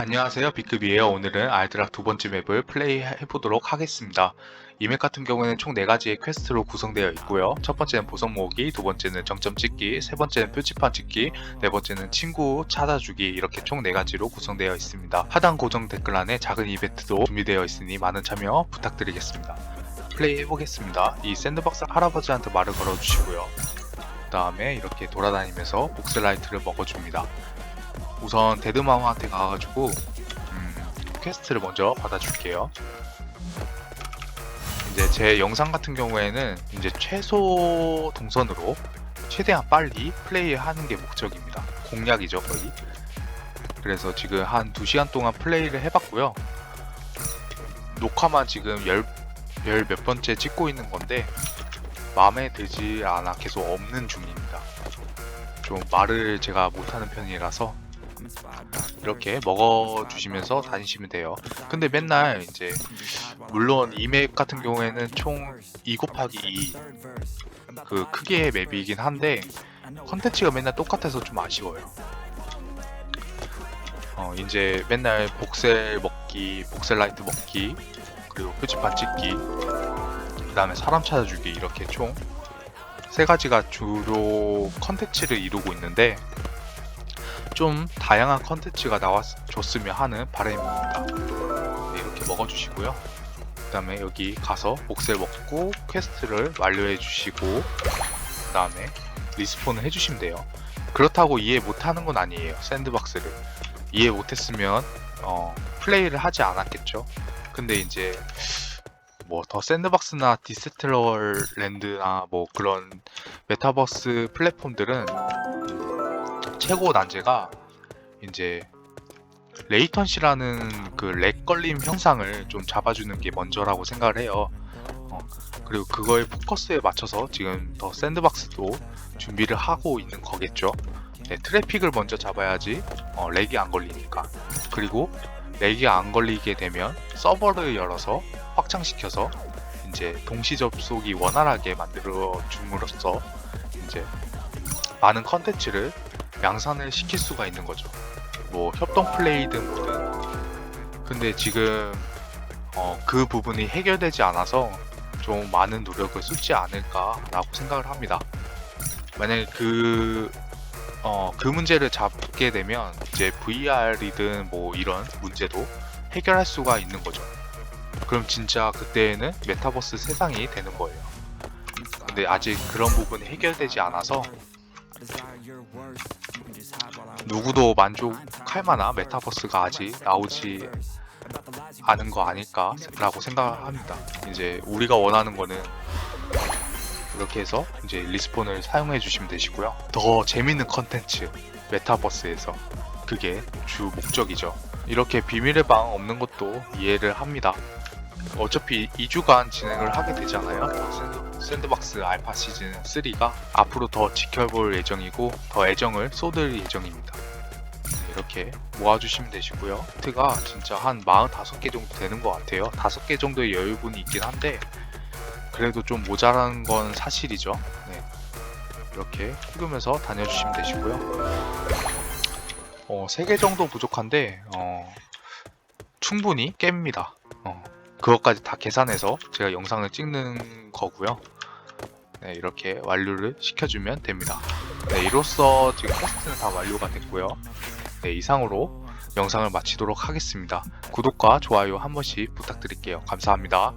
안녕하세요 B급이에요. 오늘은 알드락 두 번째 맵을 플레이 해보도록 하겠습니다. 이 맵 같은 경우에는 총 4가지의 퀘스트로 구성되어 있고요. 첫 번째는 보석 모으기, 두 번째는 정점 찍기, 세 번째는 표지판 찍기, 네 번째는 친구 찾아주기 이렇게 총 4가지로 구성되어 있습니다. 하단 고정 댓글란에 작은 이벤트도 준비되어 있으니 많은 참여 부탁드리겠습니다. 플레이 해보겠습니다. 이 샌드박스 할아버지한테 말을 걸어주시고요. 그 다음에 이렇게 돌아다니면서 복슬라이트를 먹어줍니다 우선 데드마마한테 가가지고 음, 퀘스트를 먼저 받아줄게요. 이제 제 영상 같은 경우에는 이제 최소 동선으로 최대한 빨리 플레이하는 게 목적입니다. 공략이죠 거의. 그래서 지금 한 2시간 동안 플레이를 해봤고요. 녹화만 지금 열, 열 몇 번째 찍고 있는 건데 마음에 들지 않아 계속 없는 중입니다. 좀 말을 제가 못하는 편이라서 이렇게 먹어주시면서 다니시면 돼요. 근데 맨날 이제 물론 이 맵 같은 경우에는 총 2 곱하기 2 그 크기의 맵이긴 한데 컨텐츠가 맨날 똑같아서 좀 아쉬워요. 어 이제 맨날 복셀 먹기, 복셀 라이트 먹기, 그리고 표지판 찍기, 그 다음에 사람 찾아주기 이렇게 총 세 가지가 주로 컨텐츠를 이루고 있는데 좀 다양한 컨텐츠가 나왔줬으면 하는 바람입니다. 네, 이렇게 먹어주시고요. 그 다음에 여기 가서 복셀 먹고 퀘스트를 완료해 주시고 그 다음에 리스폰을 해주시면 돼요. 그렇다고 이해 못하는 건 아니에요. 샌드박스를 이해 못했으면 어, 플레이를 하지 않았겠죠. 근데 이제 뭐 더 샌드박스나 디스트럴랜드나 뭐 그런 메타버스 플랫폼들은 최고 난제가 이제 레이턴시라는 그 렉 걸림 현상을 좀 잡아주는 게 먼저라고 생각을 해요. 어, 그리고 그거에 포커스에 맞춰서 지금 더 샌드박스도 준비를 하고 있는 거겠죠. 네, 트래픽을 먼저 잡아야지 어, 렉이 안 걸리니까. 그리고 렉이 안 걸리게 되면 서버를 열어서 확장시켜서 이제 동시 접속이 원활하게 만들어 줌으로써 이제 많은 컨텐츠를 양산을 시킬 수가 있는 거죠. 뭐 협동 플레이든 뭐든. 근데 지금 어, 그 부분이 해결되지 않아서 좀 많은 노력을 쏟지 않을까라고 생각을 합니다. 만약에 그, 어, 그 문제를 잡게 되면 이제 VR이든 뭐 이런 문제도 해결할 수가 있는 거죠. 그럼 진짜 그때에는 메타버스 세상이 되는 거예요. 근데 아직 그런 부분이 해결되지 않아서 누구도 만족할 만한 메타버스가 아직 나오지 않은 거 아닐까라고 생각을 합니다. 이제 우리가 원하는 거는 이렇게 해서 이제 리스폰을 사용해 주시면 되시고요. 더 재밌는 컨텐츠 메타버스에서 그게 주 목적이죠. 이렇게 비밀의 방 없는 것도 이해를 합니다. 어차피 2주간 진행을 하게 되잖아요. 샌드- 샌드 박스 알파 시즌 3가 앞으로 더 지켜볼 예정이고 더 애정을 쏟을 예정입니다. 네, 이렇게 모아주시면 되시고요. 트가 진짜 한 45개 정도 되는 것 같아요. 5개 정도의 여유분이 있긴 한데 그래도 좀 모자란 건 사실이죠. 네. 이렇게 흑으면서 다녀주시면 되시고요. 어, 3개 정도 부족한데 어, 충분히 깹니다. 어, 그것까지 다 계산해서 제가 영상을 찍는 거고요. 네, 이렇게 완료를 시켜주면 됩니다. 네, 이로써 지금 퀘스트는 다 완료가 됐고요. 네, 이상으로 영상을 마치도록 하겠습니다. 구독과 좋아요 한 번씩 부탁드릴게요. 감사합니다.